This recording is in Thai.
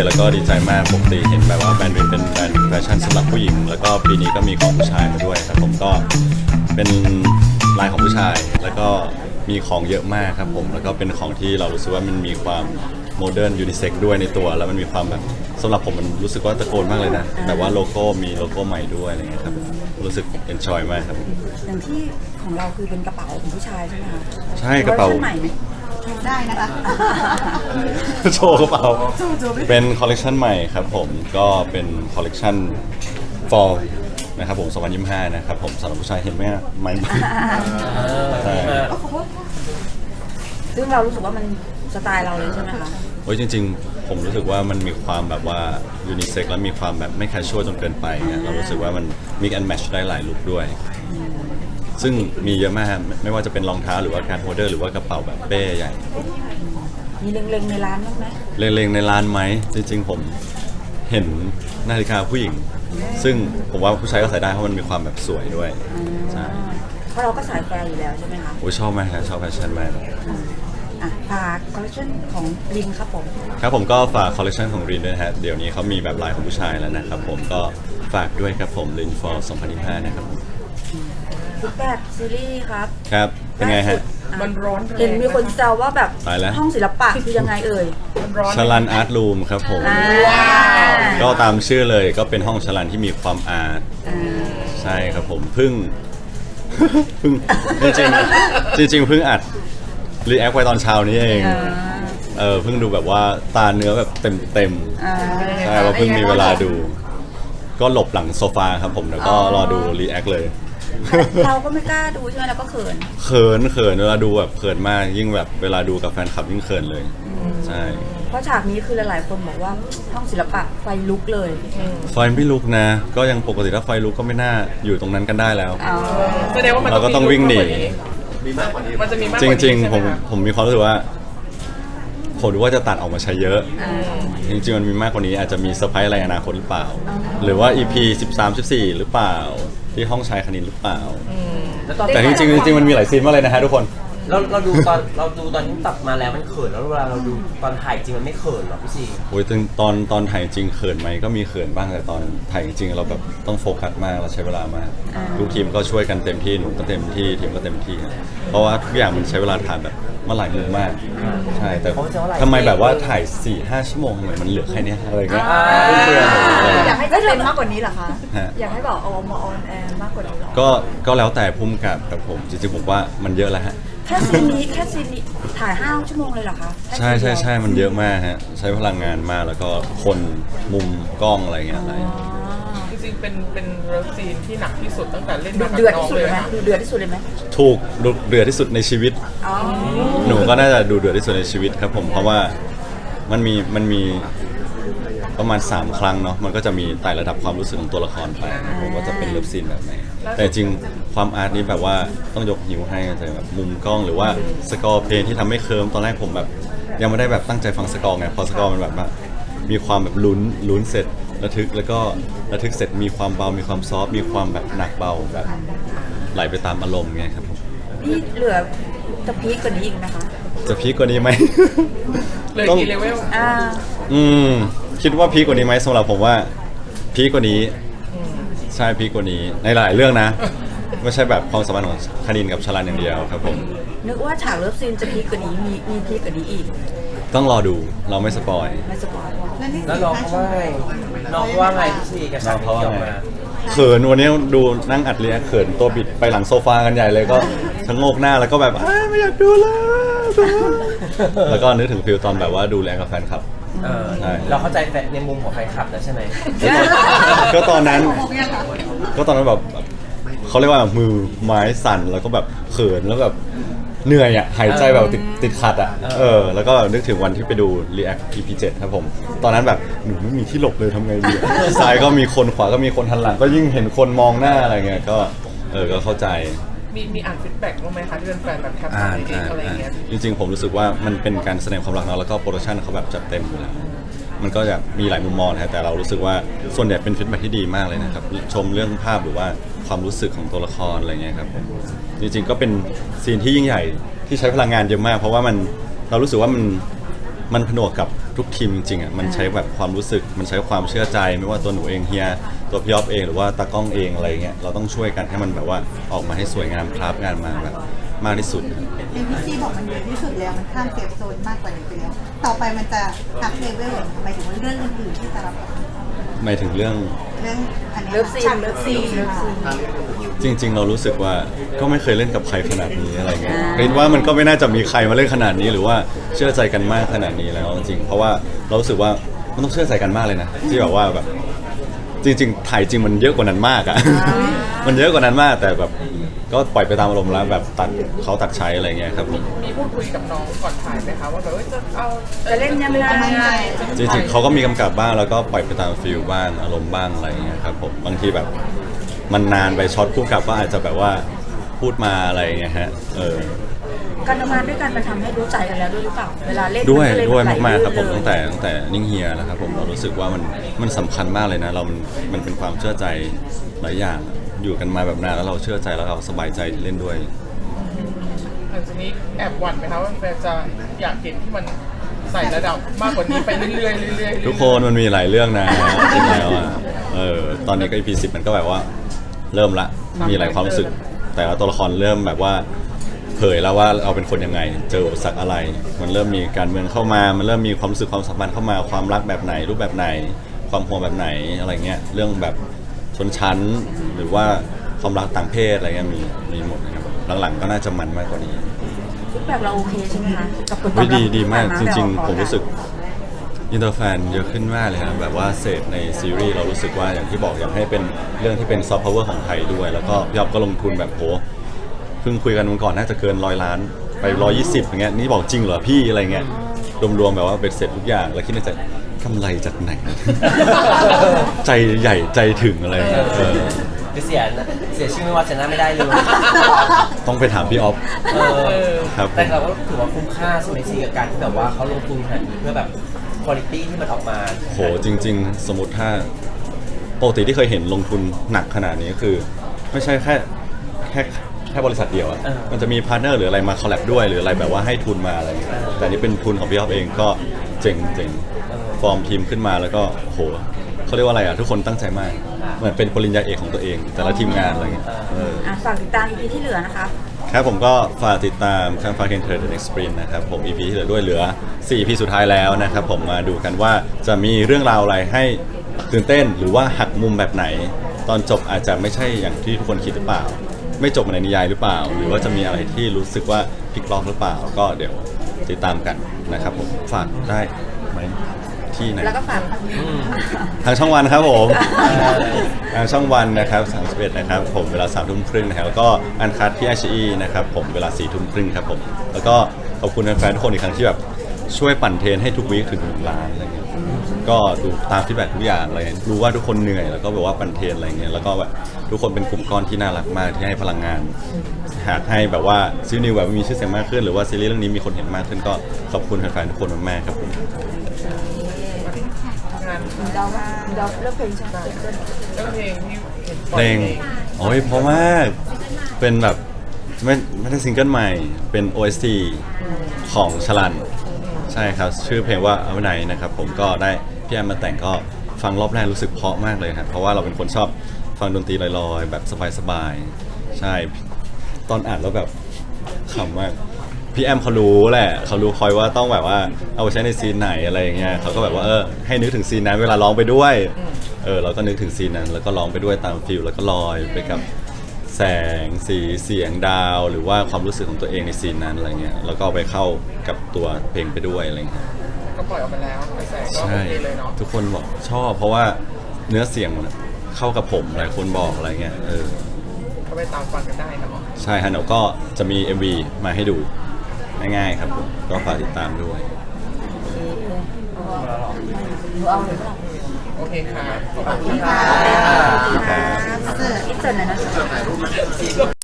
กียรติแล้วก็ดีใจมากปกติเห็นแบบว่าแบรนด์วินเป็นแบรนด์แฟชั่นสำหรับผู้หญิง แล้วก็ปีนี้ก็มีของผู้ชายมาด้วยครับผมก็เป็นลายของผู้ชาย แล้วก็มีของเยอะมากครับผม แล้วก็เป็นของที่เรารู้สึกว่ามันมีความโมเดิร์นยูนิเซ็กด้วยในตัว แล้วมันมีความแบบสำหรับผมมันรู้สึกว่าตะโกนมากเลยนะ แต่ว่าโลโก้มีโลโก้ใหม่ด้วยอะไรเงี้ยครับรู้สึกเอนจอยมากครับ อย่างที่ของเราคือเป็นกระเป๋าของผู้ชายใช่ไหมคะใช่กระเป๋า วอชั่นใหม่ไหม โชว์ได้นะคะ โชว์กระเป๋าเป็นคอลเลกชันใหม่ครับผมก็เป็นคอลเลกชัน fall นะครับผม2025นะครับผมสำหรับผู้ชายเห็นไหมอะไม่ใช่ซึ่งเรารู้สึกว่ามันสไตล์เราเลยใช่ไหมคะโอ้ยจริง ๆ ผมรู้สึกว่ามันมีความแบบว่ายูนิเซ็กแล้วมีความแบบไม่แคชชวลจนเกินไปเนี่ยเรารู้สึกว่ามันมีแอนแมชได้หลายลุคด้วย ซึ่งมีเยอะมากไม่ไม่ว่าจะเป็นรองเท้าหรือว่าการโฮลเดอร์หรือว่ากระเป๋าแบบเป้ใหญ่ มีเล็งๆในร้านบ้างไหมเล็งๆในร้านไหมจริงๆ ผมเห็นนาฬิกาผู้หญิง ซึ่งผมว่าผู้ชายก็ใส่ได้เพราะมันมีความแบบสวยด้วย ใช่ เพราะเราก็สายแฟร์อยู่แล้วใช่ไหมคะโอ้ยชอบมากครับชอบแฟชั่นมากอะฝากคอลเลคชันของลิงครับผม ครับผมก็ฝากคอลเลคชันของรีนด้วยนะฮะเดี๋ยวนี้เขามีแบบลายของผู้ชายแล้วนะครับผมก็ฝากด้วยครับผมลินฟอร์2025 นะครับผม ฟีดแบ็กซีรีส์ครับครับ เป็นไงฮะ มันร้อนเห็นมีคนแซวว่าแบบตายแล้ว ห้องศิลปะคือยังไงเอ่ย มันร้อน ชลันอาร์ตรูมครับผมอ่าก็ตามชื่อเลยก็เป็นห้องชลันที่มีความอาร์ตอ่าใช่ครับผมเพิ่ง เพิ่งจริงๆจริงๆเพิ่งอัดรีแอคไปตอนเช้านี้เองอ่าเออเพิ่งดูแบบว่าตาเนื้อแบบเต็มเต็มอ่าๆใช่ว่าเพิ่งมีเวลาดู ก็หลบหลังโซฟาครับผมแล้วก็อ๋อรอดูรีแอคเลย เราก็ไม่กล้าดูใช่ไหมเราก็เขิน เขินเขินเวลาดูแบบเขินมากยิ่งแบบเวลาดูกับแฟนคลับยิ่งเขินเลย ใช่ เพราะฉากนี้คือหลายๆคนบอกว่าห้องศิลปะไฟลุกเลยไฟไม่ลุกนะ ก็ยังปกติถ้าไฟลุกก็ไม่น่าอยู่ตรงนั้นกันได้แล้ว เอาแสดงว่ามันเราก็ต้องวิ่งหนีมันจะมีมากกจว่านี้ริงใช่ๆไหผมคะผมมีความรู้สึกว่า ผมดูว่าจะตัดออกมาใช้เยอะ จริงๆมันมีมากกว่านี้อาจจะมีเซอร์ไพรส์อะไรอนาคตหรือเปล่า หรือว่า EP 13 14 หรือเปล่า ที่ห้องชายคณินหรือเปล่า แล้วตอนแต่จริงๆจริงๆมันมีหลายซีนมากเลยนะฮะทุกคน เราเราดูตอนเราดูตอนที่ตัดมาแล้วมันเขินแล้วเวลาเราดูตอนถ่ายจริงมันไม่เขินหรอพี่ซีโอ้ยตอนตอนตอนถ่ายจริงเขินไหมก็มีเขินบ้างแต่ตอนถ่ายจริงเราแบบต้องโฟกัสมากเราใช้เวลามากทุกทีมก็ช่วยกันเต็มที่หนูก็เต็มที่ทีมก็เต็มที่ครับเพราะว่าทุกอย่างมันใช้เวลาถ่ายแบบ มาหลายมุมมาก ใช่ แต่ทำไมแบบว่าถ่าย4ี่ห้าชั่วโมงเหมือนมันเหลือแค่เนี้ยอะไรเงี้ยเพื่อนๆหนูอะไรอเงี้ยายกให้จะเป็นมากกว่านี้เหรอคะ ฮะ อยากให้แบบเอามาออนแอร์มากกว่านี้เหรอก็ก็แล้วแต่พุ่มกับครับผมจริงๆผมว่ามันเยอะแล้วฮะ แค่ซีนนี้แค่ซีนนี้ถ่ายห้าชั่วโมงเลยเหรอคะแค่ใช่ซีนเดีใช่ยวใช่มันเยอะมากฮะ ใช้พลังงานมากแล้วก็คนมุมกล้องอะไรเงี้ยอะไร อ๋อจ ริงๆ เป็นเป็นเลิฟซีนที่หนักที่สุดตั้งแต่เล่นดูมากับเดือดน้องที่สุดเลเลยยไหมนะดูเดือดที่สุดเลยไหมถูกดุเดือดที่สุดในชีวิต อ๋อหนูก็น่าจะดูเดือดที่สุดในชีวิตครับผมเพราะว่ามันมีมันมีประมาณ 3 ครั้งเนาะมันก็จะมีไต่ระดับความรู้สึกของตัวละครไปผมว่าจะเป็นเลิฟซีนแบบไหนแต่จริงความอาร์ตนี้แบบว่าต้องยกหิวให้แต่แบบมุมกล้องหรือว่าสกอร์เพลงที่ทำให้เคิร์มตอนแรกผมแบบ ยังไม่ได้แบบตั้งใจฟังสกอร์ไงพอสกอร์มันแบบว่ามีความแบบลุ้นลุ้นเสร็จ ระทึกแล้วก็ระทึกเสร็จมีความเบา มีความซอฟต์มีความแบบหนักเบาแบบไหลไปตามอารมณ์ไงครับผมนี่เหลือจะพีคกว่านี้อีกไหมคะ จะพีคกว่านี้ไหม เลยต้อง กี่เลเวลอ่า อืมคิดว่าพีคกว่านี้ไหมสำหรับผมว่าพีคกว่านี้ใช่พีคกว่านี้ในหลายเรื่องนะ ไม่ใช่แบบความสัมพันธ์ของคณินกับชลันอย่างเดียวครับผม นึกว่าฉากเลิฟซีนจะพีคกว่านี้มีมีพีคกว่านี้อีก ต้องรอดูเราไม่สปอย ไม่สปอยล์แล้วน้องเขาว่าไงน้องเขาว่าไงพี่ซีกับฉากที่ออกมา เขินวันนี้ดูนั่งอัดเรียกเขินตัวบิดไปหลังโซฟากันใหญ่เลยก็ชะโงกหน้าแล้วก็แบบอ้ายไม่อยากดูแล้วแล้วก็นึกถึงฟิลตอนแบบว่าดูแลกับแฟนคลับ เออใช่ เราเข้าใจแฟนในมุมของแฟนคลับแล้วใช่ไหม ก็ตอนนั้น ก็ตอนนั้นแบบเขาเรียกว่ามือไม้สั่นแล้วก็แบบเขินแล้วแบบ เหนื่อยอะหายใจแบบติดติดขัดอะเออแล้วก็นึกถึงวันที่ไปดู React EP 7ครับผม ตอนนั้นแบบหนูไม่มีที่หลบเลยทำไงดีอะซ้ายก็มีคนขวาก็มีคนทันหลัง ก็ยิ่งเห็นคนมองหน้าอะไรเงี้ยก็เออก็เข้าใจมีมีอ่านฟีดแบ็กบ้างไหมคะที่เป็นแฟนแบบแคปอ่ามานเองอ่านอะไรอ่านเงี้ยจริงๆผมรู้สึกว่ามันเป็นการแสดงความรักเนาะแล้วก็โปรดักชันเขาแบบจัดเต็มอยู่แล้วมันก็จะมีหลายมุมมองนะฮะแต่เรารู้สึกว่าส่วนใหญ่เป็นฟีดแบ็กที่ดีมากเลยนะครับชมเรื่องภาพหรือว่า ความรู้สึกของตัวละครอะไรเงี้ยครับผมจริงๆก็เป็นซีนที่ยิ่งใหญ่ที่ใช้พลังงานเยอะมาก เพราะว่ามันเรารู้สึกว่ามันมันผนวกกับทุกทีมจริงๆอะมันใช้แบบความรู้สึกมันใช้ความเชื่อใจ ไม่ว่าตัวหนูเองเฮียตัวพี่อ๊อฟเองหรือว่าตากล้องเองอะไรเงี้ยเราต้องช่วยกันให้มันแบบว่าออกมาให้สวยงามคราฟงานมาแบบมากที่สุดเอ็มพีซีบอกมันเยอะที่สุดแล้วมันข้ามเซฟโซนมากกว่านี้ไปแล้ว ต่อไปมันจะอัพเลเวลหมายถึงว่าเรื่องอื่นๆที่จะรับ หมายถึงเรื่องเรื่องอันนี้ยเลิฟซีน ฉากเลิฟซีนเลิฟซีน จริง ๆ เรารู้สึกว่าก็ไม่เคยเล่นกับใครขนาดนี้อะไรเงี้ยคิดว่ามันก็ไม่น่าจะมีใครมาเล่นขนาดนี้หรือว่าเชื่อใจกันมากขนาดนี้แล้วจริงๆเพราะว่าเรารู้สึกว่ามันต้องเชื่อใจกันมากเลยนะที่แบบว่าแบบจริง ๆ ถ่ายจริงมันเยอะกว่านั้นมากอะ มันเยอะกว่านั้นมากแต่แบบ ก็ปล่อยไปตามอารมณ์แล้วแบบตัดเขาตัดใช้อะไรเงี้ยครับผมมีพูดคุยกับน้องก่อนถ่ายไหมคะว่าแบบว่าจะเอาจะเล่นยังไงจริงๆเขาก็มีกำกับบ้างแล้วก็ปล่อยไปตามฟิลบ้างอารมณ์บ้างอะไรเงี้ยครับผมบางทีแบบมันนานไปช็อตคู่กับก็อาจจะแบบว่าพูดมาอะไรเงี้ยฮะเออการทำงานด้วยกันมันทำให้รู้ใจกันแล้วด้วยหรือเปล่าเวลาเล่นด้วยนก็เลด้วยไหลมากๆครับผมลื่นเลยตั้งแต่ตั้งแต่นิ่งเฮียแล้วครับผมเรารู้สึกว่ามันมันสำคัญมากเลยนะ เรามันมันเป็นความเชื่อใจหลายอย่าง อะอยู่กันมาแบบนานแล้วเราเชื่อใจแล้วเราสบายใจที่เล่นด้วย หลังจากนี้แอบหวั่นไหมคะว่าแฟนจะอยากเห็นที่มันใส่ระดับมากกว่านี้ไปเรื่อยๆเรื่อยๆทุกคนมันมีหลายเรื่องนะจริงแล้วอะเออตอนนี้ก็ EP 10มันก็แบบว่า เริ่มละมีหลายความรู้สึก แต่ว่าตัวละครเริ่มแบบว่า เผยแล้วว่าเราเป็นคนยังไง เจออุปสรรคอะไร มันเริ่มมีการเมืองเข้ามา มันเริ่มมีความรู้สึกความสัมพันธ์เข้ามาความรักแบบไหนรูปแบบไหน ความห่วงแบบไหนอะไรเงี้ยเรื่องแบบชนชั้น หรือว่าความรักต่างเพศอะไรเงี้ยมีมีหมดนะครับหลังๆก็น่าจะมันมากกว่านี้ฟีดแบ็กเราโอเคใช่ไหมคะกับผลตอบเฮ้ยรับดีดีมากจที่ผ่นริงแบบๆผมรู้สึกอินเตอร์แฟนเยอะขึ้นมากเลยครับแบบว่าเสพในซีรีส์เรารู้สึกว่าอย่างที่บอกอยากให้เป็นเรื่องที่เป็นซอฟต์พาวเวอร์ของไทยด้วย แล้วก็พี่อ๊อฟก็ลงทุนแบบโหเพิ่งคุยกันวันก่อนน่าจะเกินร้อยล้านไปร้อยยี่สิบอย่างเงี้ยนี่บอกจริงเหรอพี่อะไรเงี้ยรวมๆแบบว่าเป็นเสร็จทุกอย่างแล้วคิดในใจกำไรจากไหน ใจใหญ่ใจถึงอะไรเงี้ยเออ คือเสียเสียชื่อไม่ว่าชนะไม่ได้เลยต้องไปถามพี่อ๊อฟ เออครับผมแต่เราก็ถือว่าคุ้มค่าใช่ไหมซีกับการที่แบบว่าเขาลงทุนขนาดนี้เพื่อแบบคุณภาพที่มันออกมา โหจริง ๆ สมมติถ้าปกติที่เคยเห็นลงทุนหนักขนาดนี้คือ ไม่ใช่แค่แค่แค่บริษัทเดียวอะเออ มันจะมีพาร์ทเนอร์หรืออะไรมาคอลแลบด้วย หรืออะไรแบบว่าให้ทุนมาอะไรอย่างเงี้ยแต่อันนี่เป็นทุนของพี่อ๊อฟเองก็เจ๋งเจ๋งฟอร์มทีมขึ้นมาแล้วก็โห เขาเรียกว่าอะไรอะทุกคนตั้งใจมาก เหมือนเป็นปริญญาเอกของตัวเอง แต่ละทีมงานอะไรเงี้ยเอออะฝากติดตาม EP ที่เหลือนะคะ ครับผมก็ฝากติดตามข้างฟ้าเคนเทอร์ The Next Sprint นะครับผม EP ที่เหลือด้วยเหลือ4 EP สุดท้ายแล้วนะครับผมมาดูกันว่าจะมีเรื่องราวอะไรให้ตื่นเต้นหรือว่าหักมุมแบบไหน ตอนจบอาจจะไม่ใช่อย่างที่ทุกคนคิดหรือเปล่า ไม่จบในนิยายหรือเปล่า หรือว่าจะมีอะไรที่รู้สึกว่าพลิกล็อกหรือเปล่า ก็เดี๋ยวติดตามกันนะครับผมฝากได้ไหม ที่ไหน แล้วก็ฝากทางช่องวันครับผม ทางช่องวันนะครับ31นะครับผมเวลา3ทุ่มครึ่งนะครับแล้วก็อันคัดที่ไอชีนะครับผมเวลา4ทุ่มครึ่งครับผม แล้วก็ขอบคุณแฟนๆทุกคนอีกครั้งที่แบบช่วยปั่นเทรนให้ทุกวีคถึงหนึ่งล้านอะไรเงี้ยก็ดูตามฟีดแบ็กทุกอย่างอะไรเงี้ยรู้ว่าทุกคนเหนื่อยแล้วก็แบบว่าปั่นเทรนอะไรเงี้ยแล้วก็แบบทุกคนเป็นกลุ่มก้อนที่น่ารักมากที่ให้พลังงานหากให้แบบว่าซีรีส์นิวแบบมีชื่อเสียงมากขึ้นหรือว่าซีรีส์เรื่องนี้มีคนเห็นมากขึ้นก็ขอบคุณแฟนๆทุกคนมากๆครับผม งานเดาว่าเลือกเพลงใช่ไหมเรื่องเพลงที่เห็นเพลงโอ้ยเพราะมากเป็นแบบไม่ไม่ได้ซิงเกิลใหม่เป็น OST ของชลัน ใช่ครับ ชื่อเพลงว่าเอาไหนนะครับผมก็ได้พี่แอมมาแต่งก็ฟังรอบแรกรู้สึกเพราะมากเลยครับเพราะว่าเราเป็นคนชอบฟังดนตรีลอยๆ แบบสบายๆ ใช่ ตอนอ่านแล้วแบบขำมาก พี่แอมเขารู้แหละเขารู้คอยว่าต้องแบบว่าเอาไปใช้ในซีนไหนอะไรอย่างเงี้ยเขาก็แบบว่าเออให้นึกถึงซีนนั้นเวลาร้องไปด้วยเออเราก็นึกถึงซีนนั้น แล้วก็ร้องไปด้วยตามฟิลแล้วก็ลอยไปกับแสงสีเสียงดาว หรือว่าความรู้สึกของตัวเองในซีนนั้นอะไรเงี้ยแล้วก็เอาไปเข้ากับตัวเพลงไปด้วยอะไรเงี้ยก็ปล่อยออกมาแล้วกระแสก็โอใช่เคเลยเนาะทุกคนบอกชอบ เพราะว่าเนื้อเสียงมันเข้ากับผมหลายคนบอกอะไรเงี้ยเออ ก็ไปตามฟังกันได้เนาะใช่ฮะเดี๋ยวก็จะมี MV มาให้ดู ง่ายๆครับผมก็ฝากติดตามด้วยหนูเอาเลยเปล่าโอเคค่ะ ขอบคุณค่ะอินเตอร์หน่อยนะ